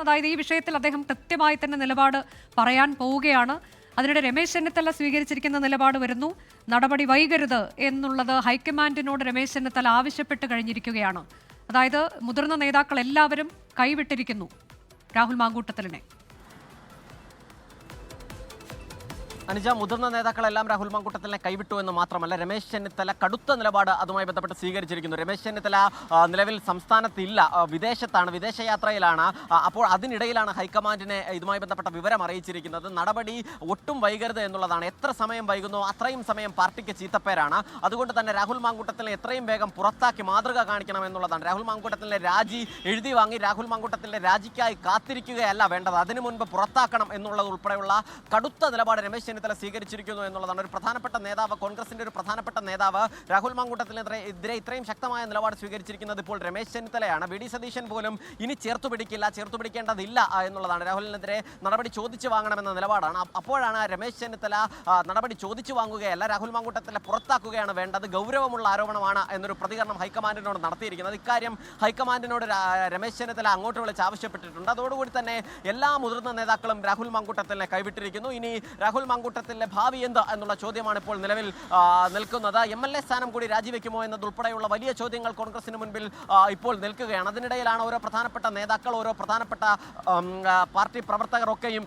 അതായത് ഈ വിഷയത്തിൽ അദ്ദേഹം കൃത്യമായി തന്നെ നിലപാട് പറയാൻ പോവുകയാണ്. അതിനിടെ രമേശ് ചെന്നിത്തല സ്വീകരിച്ചിരിക്കുന്ന നിലപാട് വരുന്നു. നടപടി വൈകരുത് എന്നുള്ളത് ഹൈക്കമാൻഡിനോട് രമേശ് ചെന്നിത്തല ആവശ്യപ്പെട്ട് കഴിഞ്ഞിരിക്കുകയാണ്. അതായത് മുതിർന്ന നേതാക്കൾ എല്ലാവരും കൈവിട്ടിരിക്കുന്നു. രാഹുൽ മാങ്കൂട്ടത്തലിനെ. അനുജ മുതിർന്ന നേതാക്കളെല്ലാം രാഹുൽ മാങ്കൂട്ടത്തിനെ കൈവിട്ടു എന്ന് മാത്രമല്ല രമേശ് ചെന്നിത്തല കടുത്ത നിലപാട് അതുമായി ബന്ധപ്പെട്ട് സ്വീകരിച്ചിരിക്കുന്നു. രമേശ് ചെന്നിത്തല നിലവിൽ സംസ്ഥാനത്തില്ല വിദേശത്താണ് വിദേശയാത്രയിലാണ് അപ്പോൾ അതിനിടയിലാണ് ഹൈക്കമാൻഡിനെ ഇതുമായി ബന്ധപ്പെട്ട വിവരം അറിയിച്ചിരിക്കുന്നത്. നടപടി ഒട്ടും വൈകരുത് എന്നുള്ളതാണ്. എത്ര സമയം വൈകുന്നു അത്രയും സമയം പാർട്ടിക്ക് ചീത്തപ്പേരാണ്. അതുകൊണ്ട് തന്നെ രാഹുൽ മാങ്കൂട്ടത്തിനെ എത്രയും വേഗം പുറത്താക്കി മാതൃക കാണിക്കണം എന്നുള്ളതാണ്. രാഹുൽ മാങ്കൂട്ടത്തിലെ രാജി എഴുതി വാങ്ങി രാഹുൽ മാങ്കൂട്ടത്തിലെ രാജിക്കായി കാത്തിരിക്കുകയല്ല വേണ്ടത്. അതിനു മുൻപ് പുറത്താക്കണം എന്നുള്ളത് ഉൾപ്പെടെയുള്ള കടുത്ത നിലപാട് രമേശ് ചെന്നിത്തല സ്വീകരിച്ചിരിക്കുന്നു എന്നുള്ളതാണ്. ഒരു പ്രധാനപ്പെട്ട നേതാവ് കോൺഗ്രസിന്റെ ഒരു പ്രധാനപ്പെട്ട നേതാവ് രാഹുൽ മാങ്കൂട്ടത്തിനെതിരെ എതിരെ ഇത്രയും ശക്തമായ നിലപാട് സ്വീകരിച്ചിരിക്കുന്നത് ഇപ്പോൾ രമേശ് ചെന്നിത്തലയാണ്. വി ഡി സതീശൻ പോലും ഇനി ചേർത്തു പിടിക്കില്ല ചേർത്തു പിടിക്കേണ്ടതില്ല എന്നുള്ളതാണ്. രാഹുലിനെതിരെ നടപടി ചോദിച്ചു വാങ്ങണമെന്ന നിലപാടാണ്. അപ്പോഴാണ് രമേശ് ചെന്നിത്തല നടപടി ചോദിച്ചു വാങ്ങുകയല്ല രാഹുൽ മാങ്കൂട്ടത്തിലെ പുറത്താക്കുകയാണ് വേണ്ടത്. ഗൗരവമുള്ള ആരോപണമാണ് എന്നൊരു പ്രതികരണം ഹൈക്കമാൻഡിനോട് നടത്തിയിരിക്കുന്നത്. ഇക്കാര്യം ഹൈക്കമാൻഡിനോട് രമേശ് ചെന്നിത്തല അങ്ങോട്ട് വിളിച്ച് ആവശ്യപ്പെട്ടിട്ടുണ്ട്. അതോടുകൂടി തന്നെ എല്ലാ മുതിർന്ന നേതാക്കളും രാഹുൽ മാങ്കൂട്ടത്തിനെ കൈവിട്ടിരിക്കുന്നു. ഇനി രാഹുൽ മാങ്കൂട്ടത്തിലെ ഭാവി എന്ത് എന്നുള്ള ചോദ്യമാണ് ഇപ്പോൾ നിലവിൽ നിൽക്കുന്നത്. എം എൽ എ സ്ഥാനം കൂടി രാജിവെക്കുമോ എന്നതുൾപ്പെടെയുള്ള വലിയ ചോദ്യങ്ങൾ കോൺഗ്രസിന് മുൻപിൽ ഇപ്പോൾ നിൽക്കുകയാണ്. അതിനിടയിലാണ് ഓരോ പ്രധാനപ്പെട്ട നേതാക്കൾ ഓരോ പ്രധാനപ്പെട്ട പാർട്ടി പ്രവർത്തകരൊക്കെയും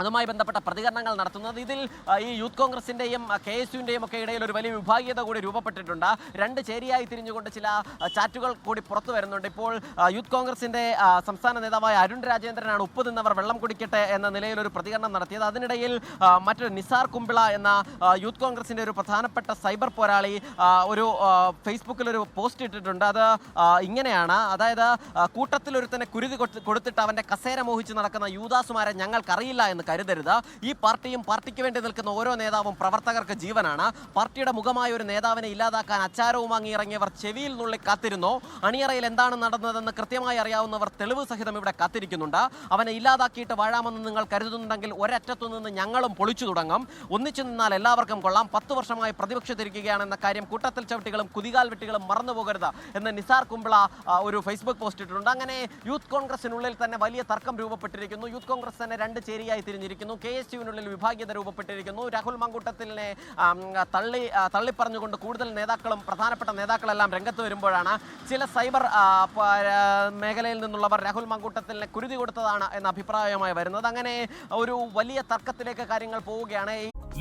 അതുമായി ബന്ധപ്പെട്ട പ്രതികരണങ്ങൾ നടത്തുന്നത്. ഇതിൽ ഈ യൂത്ത് കോൺഗ്രസിന്റെയും കെ എസ് യുവിന്റെയും ഒക്കെ ഇടയിൽ ഒരു വലിയ വിഭാഗീയത കൂടി രൂപപ്പെട്ടിട്ടുണ്ട്. രണ്ട് ചേരിയായി തിരിഞ്ഞുകൊണ്ട് ചില ചാറ്റുകൾ കൂടി പുറത്തു വരുന്നുണ്ട്. ഇപ്പോൾ യൂത്ത് കോൺഗ്രസിന്റെ സംസ്ഥാന നേതാവായ അരുൺ രാജേന്ദ്രനാണ് ഉപ്പ് നിന്നവർ വെള്ളം കുടിക്കട്ടെ എന്ന നിലയിൽ ഒരു പ്രതികരണം നടത്തിയത്. അതിനിടയിൽ മറ്റൊരു നിസാർ കുമ്പിള എന്ന യൂത്ത് കോൺഗ്രസിന്റെ ഒരു പ്രധാനപ്പെട്ട സൈബർ പോരാളി ഒരു ഫേസ്ബുക്കിൽ ഒരു പോസ്റ്റ് ഇട്ടിട്ടുണ്ട്. അത് ഇങ്ങനെയാണ്. അതായത് കൂട്ടത്തിലൊരുത്തനെ കുരുതി കൊടുത്ത് കൊടുത്തിട്ട് അവന്റെ കസേര മോഹിച്ച് നടക്കുന്ന യൂദാസുമാരെ ഞങ്ങൾക്കറിയില്ല എന്ന് കരുതരുത്. ഈ പാർട്ടിയും പാർട്ടിക്ക് വേണ്ടി നിൽക്കുന്ന ഓരോ നേതാവും പ്രവർത്തകർക്ക് ജീവനാണ്. പാർട്ടിയുടെ മുഖമായ ഒരു നേതാവിനെ ഇല്ലാതാക്കാൻ അച്ചാരവും വാങ്ങി ഇറങ്ങിയവർ ചെവിയിൽ നുള്ളി കാത്തിരുന്നോ. അണിയറയിൽ എന്താണ് നടന്നതെന്ന് കൃത്യമായി അറിയാവുന്നവർ തെളിവ് സഹിതം ഇവിടെ കാത്തിരിക്കുന്നുണ്ട്. അവനെ ഇല്ലാതാക്കിയിട്ട് വാഴാമെന്ന് നിങ്ങൾ കരുതുന്നുണ്ടെങ്കിൽ ഒരറ്റത്തു നിന്ന് ഞങ്ങളും പൊളിച്ചു തുടങ്ങും. ഒന്നിച്ചു നിന്നാൽ എല്ലാവർക്കും കൊള്ളാം. പത്ത് വർഷമായി പ്രതിപക്ഷത്തിരിക്കുകയാണെന്ന കാര്യം കൂട്ടത്തിൽ ചവിട്ടികളും കുതികാൽ വെട്ടികളും മറന്നു പോകരുത് എന്ന് നിസാർ കുമ്പിള ഒരു ഫേസ്ബുക്ക് പോസ്റ്റ് ഇട്ടിട്ടുണ്ട്. അങ്ങനെ യൂത്ത് കോൺഗ്രസിനുള്ളിൽ തന്നെ വലിയ തർക്കം രൂപപ്പെട്ടിരിക്കുന്നു. യൂത്ത് കോൺഗ്രസ് തന്നെ രണ്ട് ചേരിയായി തിരിഞ്ഞിരിക്കുന്നു. കെ എസ് യുവിനുള്ളിൽ വിഭാഗീയത രൂപപ്പെട്ടിരിക്കുന്നു. രാഹുൽ മങ്കൂട്ടത്തിലിനെ തള്ളി തള്ളിപ്പറഞ്ഞുകൊണ്ട് കൂടുതൽ നേതാക്കളും പ്രധാനപ്പെട്ട നേതാക്കളെല്ലാം രംഗത്ത് വരുമ്പോഴാണ് ചില സൈബർ മേഖലയിൽ നിന്നുള്ളവർ രാഹുൽ മങ്കൂട്ടത്തിലിനെ കുരുതി കൊടുത്തതാണ് എന്ന അഭിപ്രായമായി വരുന്നത്. അങ്ങനെ ഒരു വലിയ തർക്കത്തിലേക്ക് കാര്യങ്ങൾ പോവുകയാണ്.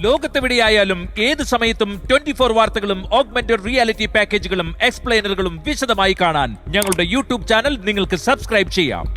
ലോകത്തെവിടെയായാലും ഏത് സമയത്തും ട്വന്റി ഫോർ വാർത്തകളും ഓഗ്മെന്റഡ് റിയാലിറ്റി പാക്കേജുകളും എക്സ്പ്ലെയിനറുകളും വിശദമായി കാണാൻ ഞങ്ങളുടെ യൂട്യൂബ് ചാനൽ നിങ്ങൾക്ക് സബ്സ്ക്രൈബ് ചെയ്യാം.